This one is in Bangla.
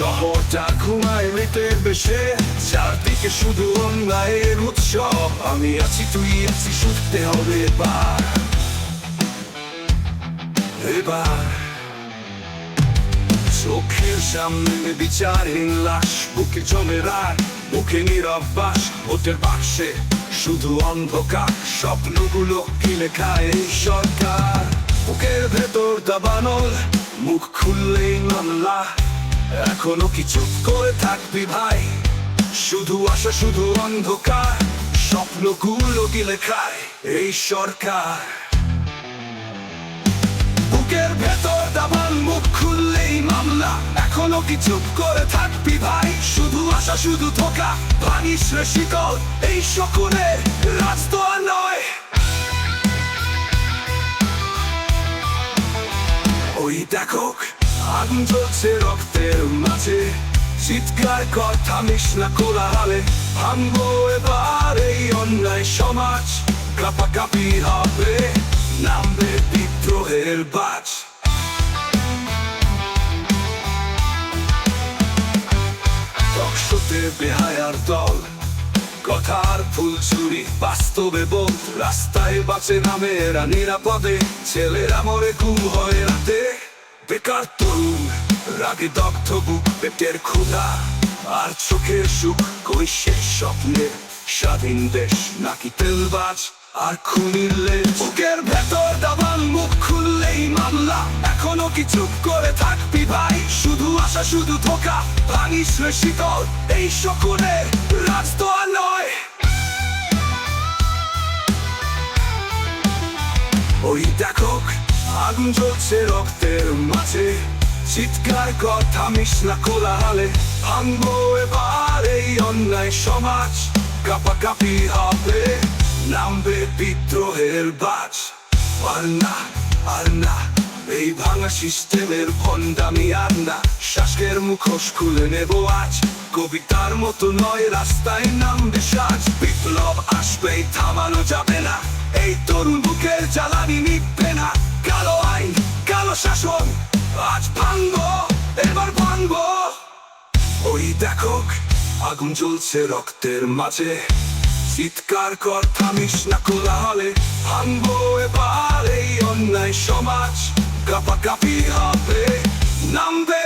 লোকটা ঘুমায় মৃতে বেশে। চারদিকে শুধু অন্যায়ের উৎসব। আমি আছি, তুই আছি শুনতে হবে এবার। এবার। চোখের সামনে বিচারহীন লাশ, বুকে জমে রায় মুখে নীরব বাস ওদের বাক্সে শুধু অন্ধকার। স্বপ্নগুলো কিনে খায় এই সরকার? বুকের ভেতর দাবানল, মুখ খুললেই মামলা। এখনও কি চুপ করে থাকবি ভাই? শুধু আশা, শুধু অন্ধকার, স্বপ্নগুলো গিলে খায় এই সরকার? বুকের ভেতর দাবান, মুখ খুললেই মামলা। এখনও কি চুপ করে থাকবি ভাই? শুধু শুধু ধোকা এই সকলে রাজ তো আর নয়। ওই দেখো, আগুন জ্বলছে রক্তের মাঝে চিৎকার কর থামিস না কোলাহলে। ভাঙবো এবার এই অন্যায় সমাজ। কাপাকাপি হবে, নামবে বিদ্রোহের বাজ। বেহায়ার দল, কথার ফুল চুরি বাস্তবে বোধ। রাস্তায় বাঁচে নামে এরা নিরাপদে, ছেলেরা মরে ঘুম হয় রাতে। বেকার তরুণ রাগে দগ্ধ বুক, পেটের ক্ষুধা আর চোখের সুখ কই শেষ স্বপ্নে স্বাধীন দেশ, নাকি তেলবাজ আর খুনির লেজ? বুকের ভেতর দাবান মুখ খুললেই মামলা, এখনও কি চুপ করে থাকবি ভাই? শুধু আশা, শুধু ধোকা ভাঙিস শীতল এই সকলের রাজ তো আর নয় ওই দেখো, আগুন জ্বলছে রক্তের মাঝে। চিৎকার কর থামিস না কোলাহলে। ভাঙবো এবার এই অন্যায় সমাজ। কাপাকাপি হবে, নামবে বিদ্রোহের বাজ। আর না আর না, এই ভাঙা সিস্টেমের ভণ্ডামি আর না। শাসকের মুখোশ খুলে নেব আজ। কবিতার মতো নয়, রাস্তায় নামবে সাজ। বিপ্লব আসবে থামানো যাবে না। এই তরুণ বুকের জ্বালানি নিবে না। কালো আইন, কালো শাসন ওই দেখো আগুন জ্বলছে রক্তের মাঝে। চিৎকার কর, থামিস না কোলাহলে। ভাঙবো এবার এই অন্যায় সমাজ। কাপাকাপি হবে, নামবে